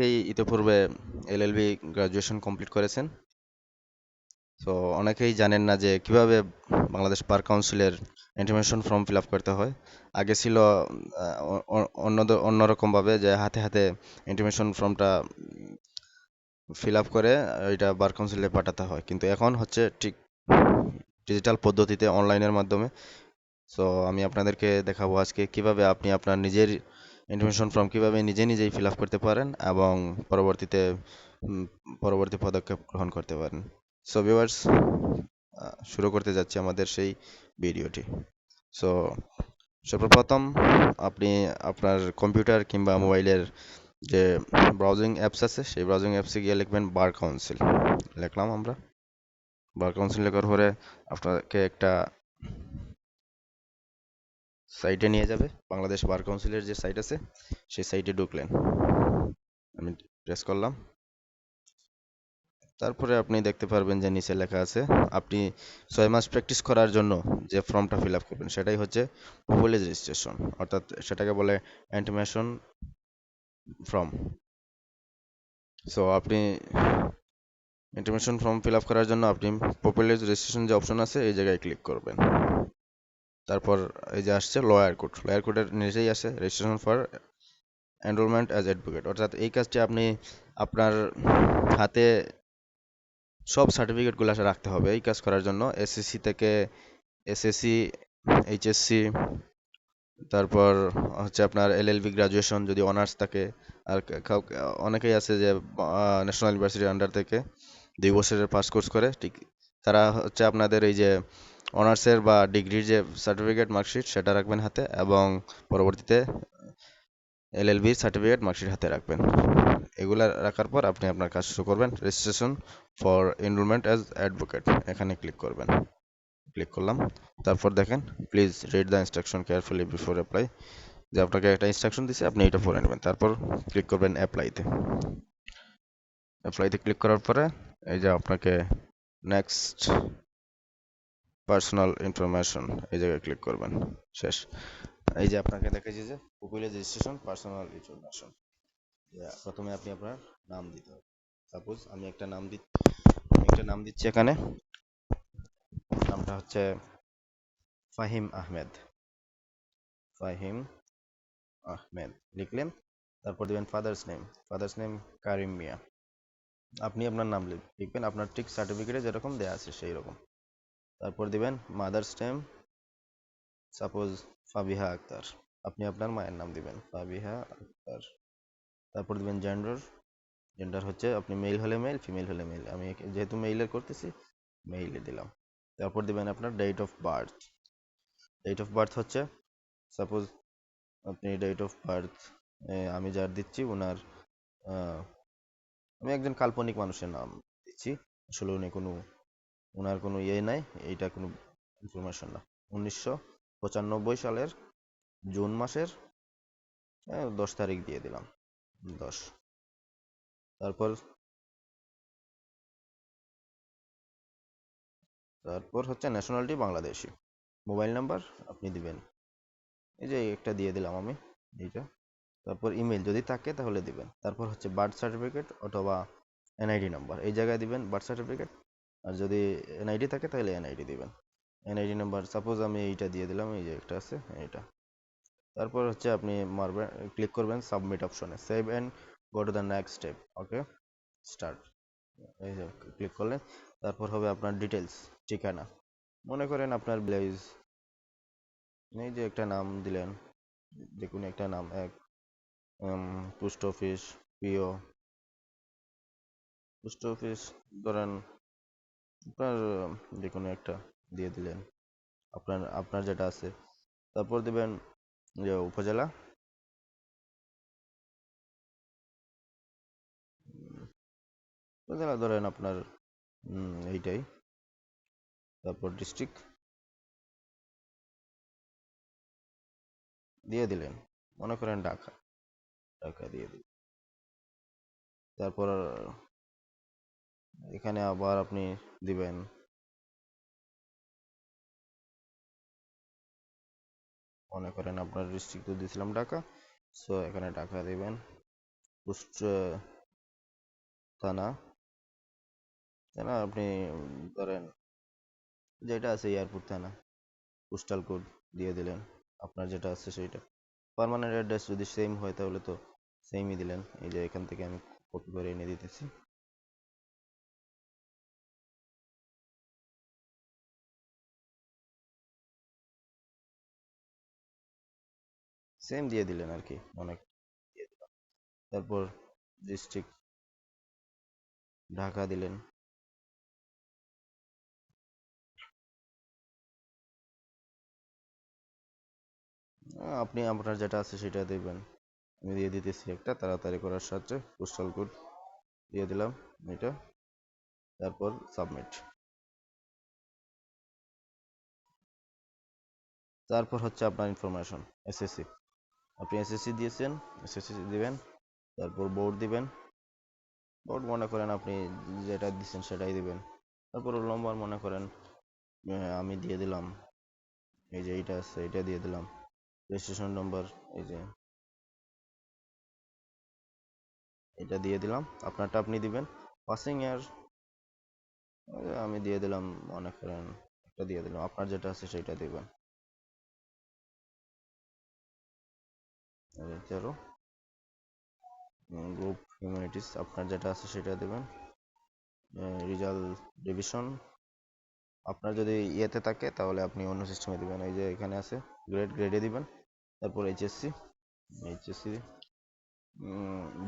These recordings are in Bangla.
অনেকেই ইতিপূর্বে এলএলবি গ্রাজুয়েশন কমপ্লিট করেছেন। তো অনেকেই জানেন না যে কীভাবে বাংলাদেশ বার কাউন্সিলের ইন্টিমেশন ফর্ম ফিল আপ করতে হয়। আগে ছিল অন্য অন্যরকমভাবে যে হাতে হাতে ইন্টিমেশন ফর্মটা ফিল আপ করে এটা বার কাউন্সিলে পাঠাতে হয়। কিন্তু এখন হচ্ছে ঠিক ডিজিটাল পদ্ধতিতে অনলাইনের মাধ্যমে। সো আমি আপনাদেরকে দেখাবো আজকে কীভাবে আপনি আপনার নিজের ইনফরমেশন ফর্ম কীভাবে নিজে নিজেই ফিল করতে পারেন এবং পরবর্তীতে পরবর্তী পদক্ষেপ গ্রহণ করতে পারেন। সো ভিউয়ার্স শুরু করতে যাচ্ছি আমাদের সেই ভিডিওটি। সো সর্বপ্রথম আপনি আপনার কম্পিউটার কিংবা মোবাইলের যে ব্রাউজিং অ্যাপস আছে, সেই ব্রাউজিং অ্যাপসে গিয়ে লিখবেন বার কাউন্সিল লিখলাম আমরা। বার কাউন্সিল লেখার পরে আপনাকে একটা সাইটে নিয়ে যাবে। বাংলাদেশ বার কাউন্সিলের যে সাইট আছে, সেই সাইটে ঢুকলেন। আমি প্রেস করলাম। তারপরে আপনি দেখতে পারবেন যে নিচে লেখা আছে, আপনি ছয় মাস প্র্যাকটিস করার জন্য যে ফর্মটা ফিল আপ করবেন, সেটাই হচ্ছে পুবলিজ রেজিস্ট্রেশন, অর্থাৎ সেটাকে বলে অ্যান্টিমেশন ফর্ম। সো আপনি ইন্টিমেশন ফর্ম ফিল আপ করার জন্য আপনি পপুলার রেজিস্ট্রেশন যে অপশন আছে, এই জায়গায় ক্লিক করবেন। তারপর এই যে আসছে লয়ার কোড লয়ার কোডের নিচেই আছে registration for enrolment as advocate অর্থাৎ এই কাজটি আপনি আপনার হাতে সব সার্টিফিকেটগুলো আসে রাখতে হবে এই কাজ করার জন্য। এসএসসি থেকে এসএসসি এইচএসসি তারপর হচ্ছে আপনার এলএলবি গ্রাজুয়েশন যদি অনার্স থাকে। আর অনেকেই আছে যে ন্যাশনাল ইউনিভার্সিটির আন্ডার থেকে দুই বছরের পাস কোর্স করে, ঠিক। তারা হচ্ছে আপনাদের এই যে অনার্সের বা ডিগ্রির যে সার্টিফিকেট মার্কশিট সেটা রাখবেন হাতে এবং পরবর্তীতে এলএলবি সার্টিফিকেট মার্কশিট হাতে রাখবেন। এগুলা রাখার পর আপনি আপনার কাজ শুরু করবেন। Registration for enrolment as advocate এখানে ক্লিক করবেন। ক্লিক করলাম। তারপর দেখেন please read the instruction carefully before apply যে আপনাকে একটা ইনস্ট্রাকশন দিছে, আপনি এটা পড়ে নেবেন। তারপর ক্লিক করবেন অ্যাপ্লাইতে অ্যাপ্লাইতে ক্লিক করার পরে এই যে আপনাকে নেক্সট পার্সোনাল ইনফরমেশন এই জায়গায় ক্লিক করবেন, শেষ। এই যে আপনাকে দেখাচ্ছি যে পপুলার রেজিস্ট্রেশন পার্সোনাল ইনফরমেশন প্রথমে আপনি আপনার নাম দিতে হবে। সাপোজ আমি একটা নাম দি আমি একটা নাম দিচ্ছি এখানে। নামটা হচ্ছে ফাহিম আহমেদ। ফাহিম আহমেদ। লিখলেন, তারপর দিবেন father's name father's name Karim Mia. আপনি আপনার নাম লিখ- লিখবেন, আপনার ঠিক সার্টিফিকেটে যেরকম দেয়া আছে সেই রকম তারপর দিবেন mother's name suppose Fabiha Akter. আপনি আপনার মায়ের নাম দিবেন, ফাবিহা আক্তার। তারপর দিবেন জেন্ডার জেন্ডার হচ্ছে আপনি মেল হলে মেল ফিমেল হলে মেল আমি যেহেতু মেইলের করতেছি মেইলে দিলাম। তারপর দিবেন আপনার date of birth date of birth হচ্ছে সাপোজ আপনি ডেট অফ বার্থ আমি যার দিচ্ছি ওনার আমি একজন কাল্পনিক মানুষের নাম দিচ্ছি। আসলে উনি কোনো ওনার কোনো ইয়ে নাই এইটা কোনো ইনফরমেশন না। উনিশশো পঁচানব্বই সালের জুন মাসের আহ, দশ তারিখ দিয়ে দিলাম দশ। তারপর তারপর হচ্ছে ন্যাশনালিটি বাংলাদেশি। মোবাইল নাম্বার আপনি দিবেন। এই যে একটা দিয়ে দিলাম আমি এইটা। তারপর ইমেল যদি থাকে তাহলে দিবেন। তারপর হচ্ছে বার্থ সার্টিফিকেট অথবা এনআইডি নাম্বার এই জায়গায় দিবেন বার্থ সার্টিফিকেট আর যদি এনআইডি থাকে তাহলে এনআইডি দিবেন। এনআইডি নাম্বার সাপোজ আমি এইটা দিয়ে দিলাম, এই যে একটা আছে, এইটা। তারপর হচ্ছে আপনি মারবেন ক্লিক করবেন সাবমিট অপশনে save and go to the next step okay start এই যে ক্লিক করলে তারপর হবে আপনার ডিটেলস ঠিকানা। মনে করেন আপনার ব্লেজ এই যে একটা নাম দিলেন, যে কোনো একটা নাম, এক post office PO post office ধরেন আপনার যে কোনো একটা দিয়ে দিলেন। আপনার আপনার যেটা আছে। তারপর দিবেন, যে উপজেলা। উপজেলা ধরেন আপনার এইটাই। তারপর ডিস্ট্রিক্ট দিয়ে দিলেন। মনে করেন ঢাকা। ঢাকা দিয়ে দিলেন। তারপর এখানে আবার আপনি দিবেন। মনে করেন আপনার ডিস্ট্রিক্ট দিয়েছিলাম ঢাকা সো এখানে ঢাকা দিবেন। পোস্ট থানা। থানা আপনি, ধরেন যেটা আছে এয়ারপোর্ট থানা পোস্টাল কোড দিয়ে দিলেন, আপনার যেটা আছে সেইটা। পার্মানেন্ট অ্যাড্রেস যদি সেম হয় তাহলে তো সেমই দিলেন। এই যে এখান থেকে আমি কপি করে এনে দিতেছি। সেম দিয়ে দিলেন আর কি অনেক তারপর ডিস্ট্রিক্ট ঢাকা দিলেন। আপনি আপনার যেটা আছে সেটা দেবেন। আমি দিয়ে দিতেছি একটা, তাড়াতাড়ি করার সাহায্যে পোস্টাল কোড দিয়ে দিলাম এটা। তারপর সাবমিট তারপর হচ্ছে আপনার ইনফরমেশন এসএসসি আপনি এসএসসি দিয়েছেন এসএসসি দিবেন, তারপর বোর্ড দিবেন। বোর্ড মনে করেন আপনি যেটা দিচ্ছেন সেটাই দিবেন। তারপর নম্বর মনে করেন আমি দিয়ে দিলাম। এই যে এইটা আছে এটা দিয়ে দিলাম। রেজিস্ট্রেশন নম্বর এই যে এটা দিয়ে দিলাম। আপনারটা আপনি দিবেন। পাসিং ইয়ার আমি দিয়ে দিলাম, মনে করেন একটা দিয়ে দিলাম। আপনার যেটা আছে সেটা দিবেন। তেরো গ্রুপ হিউম্যানিটিস আপনার যেটা আছে সেটা দেবেন। রেজাল্ট ডিভিশন আপনার যদি ইয়েতে থাকে তাহলে আপনি অন্য সিস্টেমে দিবেন। এই যে এখানে আছে গ্রেড গ্রেডে দিবেন। তারপর এইচএসসি এইচএসসি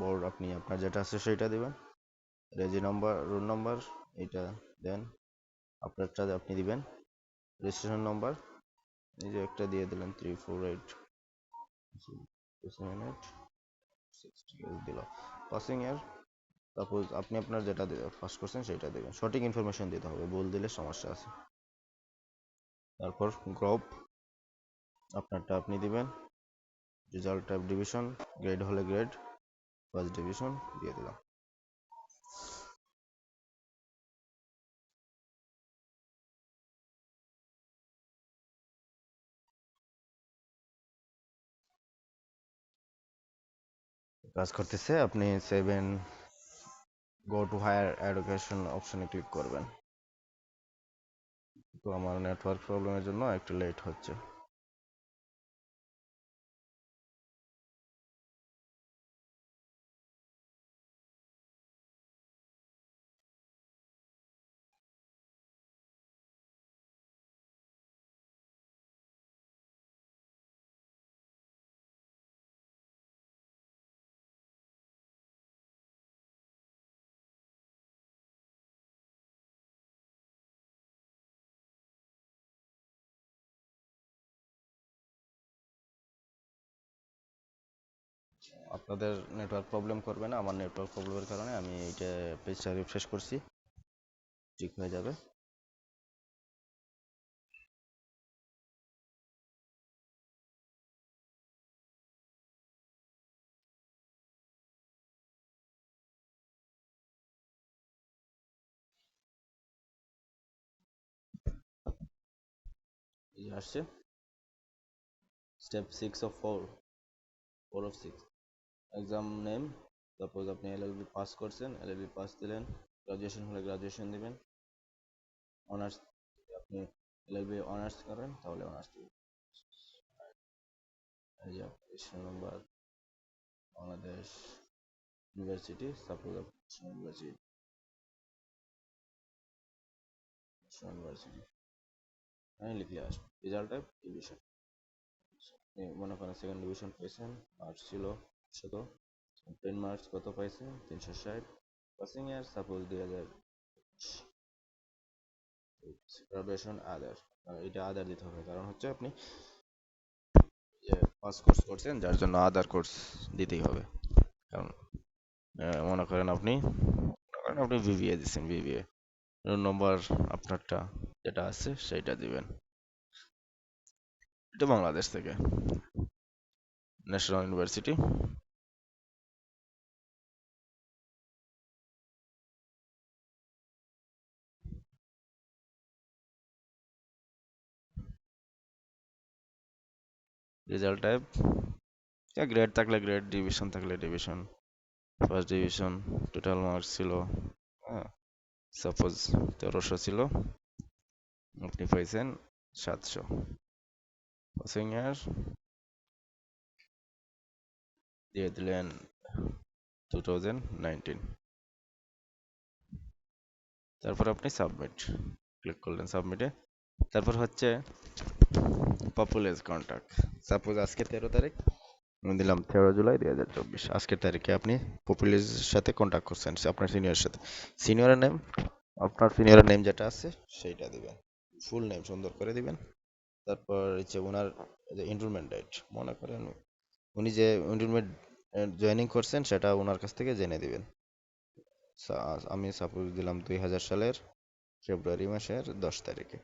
বোর্ড আপনি, আপনার যেটা আছে সেটা দিবেন। রেজি নাম্বার রোল নাম্বার এটা দেন। আপনারটা আপনি দিবেন। রেজিস্ট্রেশন নাম্বার এই যে একটা দিয়ে দিলেন থ্রি ফোর এইট আপনি আপনার যেটা ফার্স্ট করছেন সেটা দেবেন। সঠিক ইনফরমেশন দিতে হবে। ভুল দিলে সমস্যা আছে। তারপর গ্রুপ আপনারটা আপনি দিবেন। রেজাল্ট টাইপ ডিভিশন গ্রেড হলে গ্রেড ফার্স্ট ডিভিশন দিয়ে দিলাম। কাজ করতেছে, আপনি save and go to higher education অপশনে ক্লিক করবেন। তো আমার নেটওয়ার্ক প্রবলেমের জন্য একটু লেট হচ্ছে। আপনাদের নেটওয়ার্ক প্রবলেম করবে না, আমার নেটওয়ার্ক প্রবলেমের কারণে আমি এইটা পেজটা রিফ্রেশ করছি, ঠিক হয়ে যাবে। আসছে step six of four four of six exam name suppose আপনি এলএলবি পাস করছেন এলএলবি পাস দিলেন গ্রাজুয়েশন হলে গ্রাজুয়েশন দিবেন অনার্স আপনি এলএলবি অনার্স করেন, তাহলে অনার্স দিবেন। এই যে number Bangladesh university suppose university university আমি লিখলে আসবে। রেজাল্ট ডিভিশন মনে করেন সেকেন্ড ডিভিশন পেয়েছেন মার্কস ছিল শত টেন মার্কস কত পাইছে? তিনশো ষাট। পাসিং ইয়ার সাপোজ দুই হাজার গ্রাজুয়েশন আদার এটা আদার দিতে হবে। কারণ হচ্ছে আপনি পাস কোর্স করছেন, যার জন্য আদার কোর্স দিতেই হবে। কারণ মনে করেন আপনি আপনি বিবিএ দিচ্ছেন বিবিএ রোল নম্বর আপনারটা যেটা আছে, সেইটা দিবেন। এটা বাংলাদেশ থেকে। National university result type grade থাকলে গ্রেড ডিভিশন থাকলে division first division total marks ছিল হ্যাঁ সাপোজ তেরোশো ছিল আপনি পাইছেন সাতশো। পাসিং ইয়ার দিয়ে দিলেন টু থাউজেন্ড নাইনটিন তারপর আপনি সাবমিট ক্লিক করলেন সাবমিটে তারপর হচ্ছে পপুলেস কন্ট্যাক্ট সাপোজ আজকে তেরো তারিখ, আমি দিলাম তেরো জুলাই দুই হাজার চব্বিশ। আজকের তারিখে আপনি পপুলেসের সাথে কন্ট্যাক্ট করছেন, আপনার সিনিয়রের সাথে। সিনিয়রের নেম আপনার সিনিয়রের নেম যেটা আছে, সেইটা দিবেন। ফুল নেম সুন্দর করে দিবেন। তারপর হচ্ছে ওনার এনরোলমেন্ট ডেট মনে করেন উনি যে এনরোলমেন্ট জয়েনিং করছেন, সেটা ওনার কাছ থেকে জেনে দিবেন। আমি সাপোজ দিলাম দুই হাজার সালের ফেব্রুয়ারি মাসের দশ তারিখে।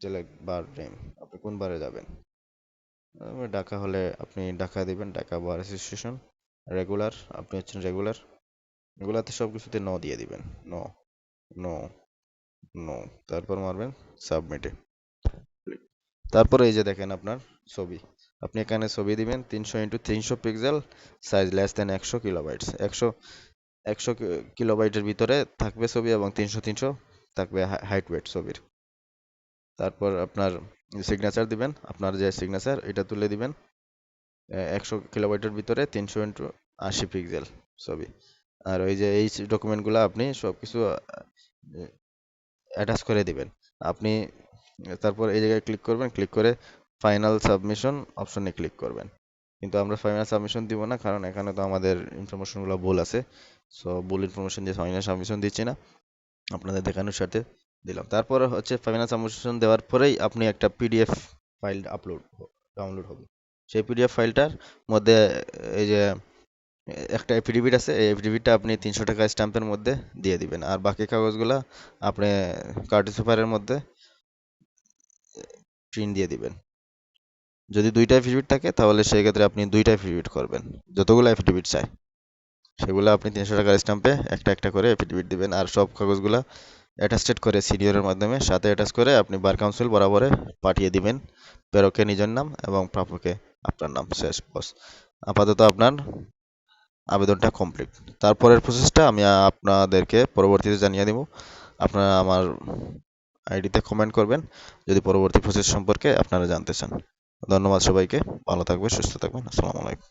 জেলে বার নেম আপনি কোন বারে যাবেন? ঢাকা হলে আপনি ঢাকা দিবেন, ঢাকা বার অ্যাসোসিয়েশন রেগুলার আপনি হচ্ছেন রেগুলার রেগুলারতে সব কিছুতে ন দিয়ে দিবেন। ন ন ন তারপর মারবেন সাবমিটে তারপরে এই যে দেখেন আপনার ছবি। আপনি এখানে ছবি দিবেন তিনশো ইন্টু তিনশো পিক্সেল সাইজ লেস দেন একশো কিলোবাইটস একশো একশো কিলোবাইটের ভিতরে থাকবে ছবি এবং তিনশো তিনশো থাকবে হাইট ওয়েট ছবির। তারপর আপনার সিগনেচার দিবেন, আপনার যে সিগনেচার এটা তুলে দিবেন। একশো কিলোবাইটের ভিতরে তিনশো ইন্টু আশি পিক্সেল ছবি। আর ওই যে এই ডকুমেন্টগুলো আপনি সব কিছু অ্যাটাচ করে দিবেন। আপনি, তারপর এই জায়গায় ক্লিক করবেন ক্লিক করে ফাইনাল সাবমিশন অপশনে ক্লিক করবেন। কিন্তু আমরা ফাইনাল সাবমিশন দিব না, কারণ এখানে তো আমাদের ইনফরমেশনগুলো ভুল আছে। সো ভুল ইনফরমেশন দিয়ে ফাইনাল সাবমিশন দিচ্ছি না। আপনাদের দেখানোর সাথে দিলাম। তারপর হচ্ছে ফাইনাল সাবমিশন দেওয়ার পরেই আপনি একটা পিডিএফ ফাইল আপলোড ডাউনলোড হবে। সেই পিডিএফ ফাইলটার মধ্যে, এই যে, একটা এফিডেভিট আছে, এই এফিডেভিটটা আপনি তিনশো টাকা স্ট্যাম্পের মধ্যে দিয়ে দিবেন। আর বাকি কাগজগুলো আপনি কার্টিস পেপারের মধ্যে প্রিন্ট দিয়ে দিবেন। যদি দুইটা এফিডেভিট থাকে, তাহলে সেই ক্ষেত্রে আপনি দুইটা এফিডেভিট করবেন। যতগুলো এফিডেভিট চাই, সেগুলো আপনি তিনশো টাকার স্ট্যাম্পে একটা একটা করে এফিডেভিট দিবেন, আর সব কাগজগুলো অ্যাটাস্টেড করে সিনিয়রের মাধ্যমে, সাথে অ্যাটাচ করে আপনি বার কাউন্সিল বরাবরে পাঠিয়ে দিবেন। প্রেরকে নিজের নাম এবং প্রাপকে আপনার নাম, শেষ, বস। আপাতত আপনার আবেদনটা কমপ্লিট তারপরের প্রসেসটা আমি আপনাদেরকে পরবর্তীতে জানিয়ে দেব। আপনারা আমার আইডিতে কমেন্ট করবেন। যদি পরবর্তী প্রসেস সম্পর্কে আপনারা জানতে চান। ধন্যবাদ সবাইকে। ভালো থাকবে সুস্থ থাকবেন। আসসালামু আলাইকুম।